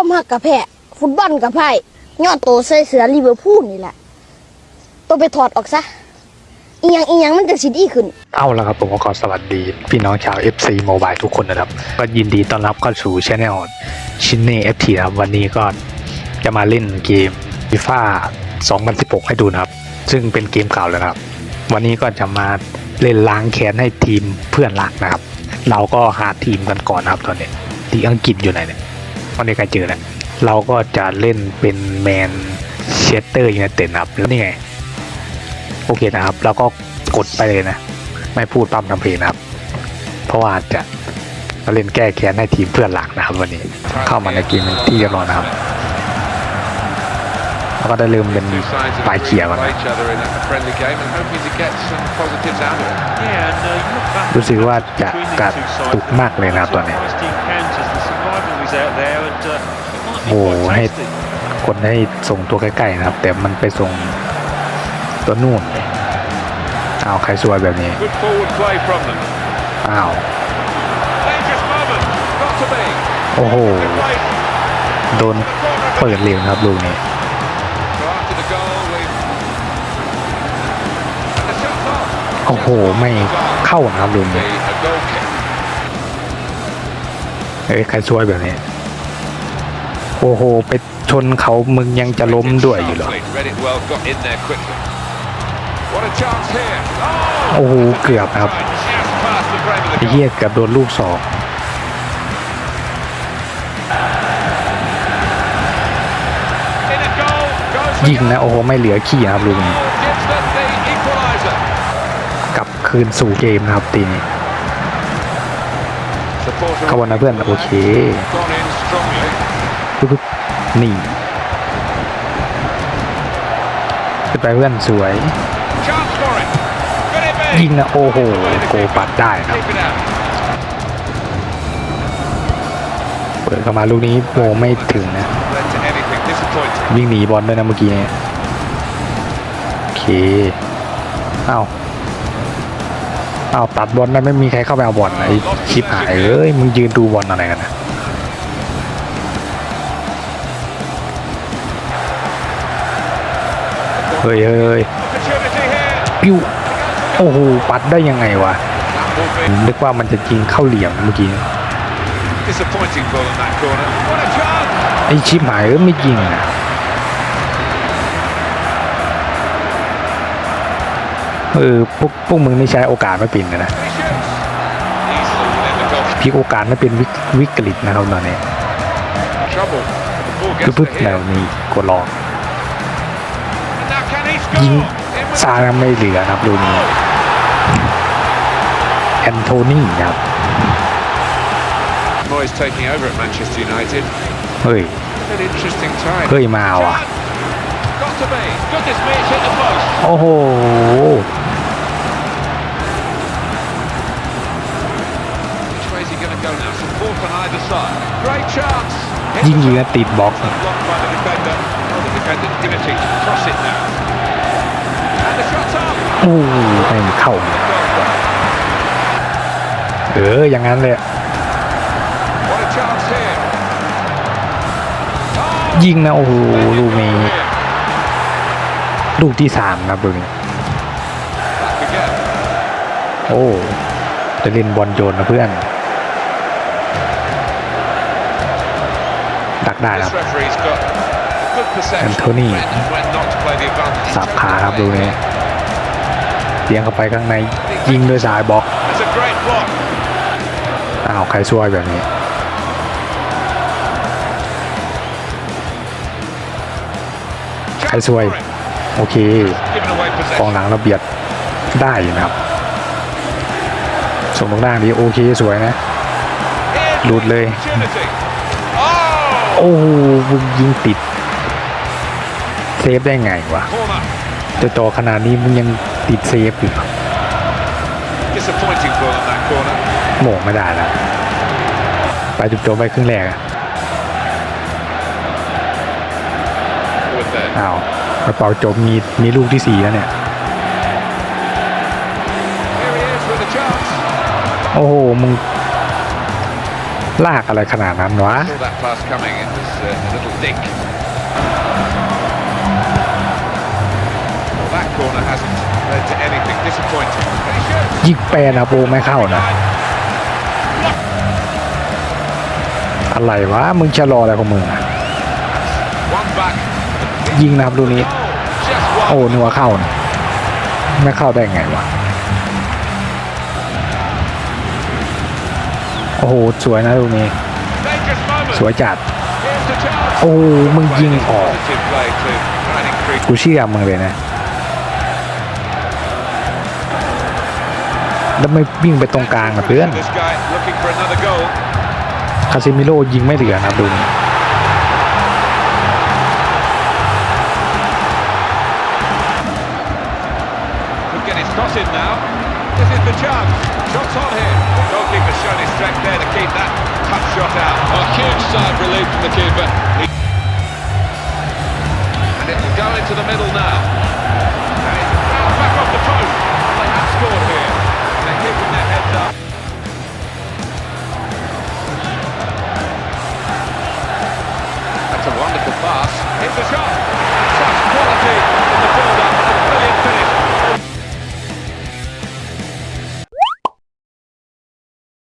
ความหักกับแพ้ฟุตบอลกับไพ่ยอดโตใส่เสือลิเวอร์พูลนี่แหละตัวไปถอดออกซะอีหยังอีหยังมันจะสิดีขึ้น เอาละครับผมก็ขอสวัสดี พี่น้องชาว FC Mobile ทุกคนนะครับก็ยินดีต้อนรับเข้าสู่ช anel ชินเน่ FT นะครับวันนี้ก็จะมาเล่นเกม FIFA 2016 ให้ดูนะครับ ซึ่งเป็นเกมเก่าแล้วนะครับ วันนี้ก็จะมาเล่นล้างแค้นให้ทีมเพื่อนรักนะครับ เราก็หาทีมกันก่อนนะครับตอนนี้ที่อังกฤษอยู่ไหนเนี่ย วันนี้ใครเจอเนี่ยเราก็จะเล่นเป็นแมนเชสเตอร์ยูไนเต็ดนะครับแล้วนี่ไง โอเคนะครับ เราก็กดไปเลยนะ ไม่พูดปั๊มทำเพลงนะครับ เพราะว่าจะมาเล่นแก้แค้นให้ทีมเพื่อนหลักนะครับ วันนี้เข้ามาในเกมที่เรียบร้อยนะครับแล้วก็ได้เริ่มเป็นฝ่ายเขียว agreeing กัน to นะรู้สึกว่าจะกระตุกมากเลยนะครับตอนนี้ โอ้ quite ให้ tasty. คนให้ส่งตัวใกล้ๆนะครับ แต่มันไปส่งตัวนู่นอ้าวใครซวยแบบนี้ Good forward play from them. อ้าว Dangerous moment. Got to be. โอ้โห Good play. โดนเปิดเร็วนะครับลูกนี้ So after the goal, we've... And the shot's off. โอ้โห ไม่เข้านะครับลูก Be นี้ a goal kick. เอ้ยใครช่วยแบบนี้ โอ้โห ไปชนเขามึงยังจะล้มด้วยอยู่หรอ โอ้โห เกือบครับเหี้ยเกือบโดนลูกสองยิงนะโอ้โห ไม่เหลือขี้ครับลุงกลับคืนสู่เกมนะครับตีนี้ เข้าบอลนะเพื่อน โอเคปึ๊บๆนี่ขึ้นไปเพื่อนสวย ยิงนะ โอ้โห โกปัดได้นะเปิดเข้ามาลูกนี้โมไม่ถึงนะ วิ่งหนีบอลด้วยนะเมื่อกี้เนี่ยโอเคเอ้า เอ้าตัดบอลได้ไม่มีใครเข้าไปเอาบอลไอ้ชิปหายเอ้ยมึงยืนดูบอลอะไรกันนะเฮ้ยเฮ้ยเฮ้ย Opportunity here. ปิ้วโอ้โหปัดได้ยังไงวะ That will ผ be มนึกว่ามันจะยิงเข้าเหลี่ยมเมื่อกี้ disappointing ball in that corner. What a chance! ไอ้ชิปหายเอ้ยไม่ยิงนะ เออพวกพวกมึงนี่ใช้โอกาสไม่เป็นนะนะ He shoots. Easily within the goal. พลิกโอกาสไม่เป็นวิกวิกฤตนะครับตอนนี้ Trouble. The ball คือ gets ปึ๊บ the แล้ว heel. มีกดลอง And now can he ยิง score? In with ซายังไม่เหลือนะครับดูนี้แอนโทนีครับ Moyes taking over at Manchester United. เฮ้ย An interesting time. เฮ้ยมาว่ะ โอ้โห Which way is he going to go now? Support on either side. Great chance. Hit ยิง the ยิงแล้วติดบล็อก Blocked by the defender. Oh, the defender Dimitri to cross it now. And the shot's up. โอ้ไม่เข้า เออ อย่างนั้นเลย What a chance here. ยิงนะ โอ้โหลูกนี้ ลูกที่สามนะครับดูนี่ Back again. โอ้จะเล่นบอลโยนนะเพื่อน ดักได้ครับ This referee's got good perception Anthony. when and when not to play the advantage. สับขาครับดูนี้เลี้ยงเข้าไปข้างในยิงด้วยสายบล็อก It's a great block. อ้าวใครช่วยแบบนี้ใครช่วย โอเค Given away กอง possession. หลังระเบียดได้อยู่นะครับ ส่งตรงล่างดีโอเคสวยนะ Here's หลุดเลย opportunity. Oh! โอ้โหมึงยิงติด เซฟได้ไงวะ Corner. จะจอขนาดนี้มึงยังติดเซฟอยู่ Disappointing ball in that corner. โหม่งไม่ได้แล้วไปจุดจบไปครึ่งแรกอะ With there. อ้าว กระเป๋าจบมีมีลูกที่สี่แล้วเนี่ย โอ้โห มึง ลากอะไรขนาดนั้นวะ ยิงแปรนะโบไม่เข้านะ อะไรวะ มึงชะลออะไรของมึงอะ ยิงนะครับดูนี้ Just โอ้ one. นัวเข้านะไม่เข้าได้ไงวะโอ้โหสวยนะดูนี้ Dangerous moment. สวยจัด Here's the chance. โอ้โหมึงยิงออก Positive play to try and increase กูเชื่อมึงเลยนะ แล้วไม่วิ่งไปตรงกลางกับเพื่อน This guy looking for another goal. คาซิมิโร่ยิงไม่เหลือนะครับดูนี่ cross in now. This is the chance. Shots on here. The goalkeeper's shown his strength there to keep that tough shot out. A huge side relief from the keeper. And it'll go into the middle now. And it's bounced back off the post. They have scored here. They're keeping their heads up. That's a wonderful pass. It's a shot.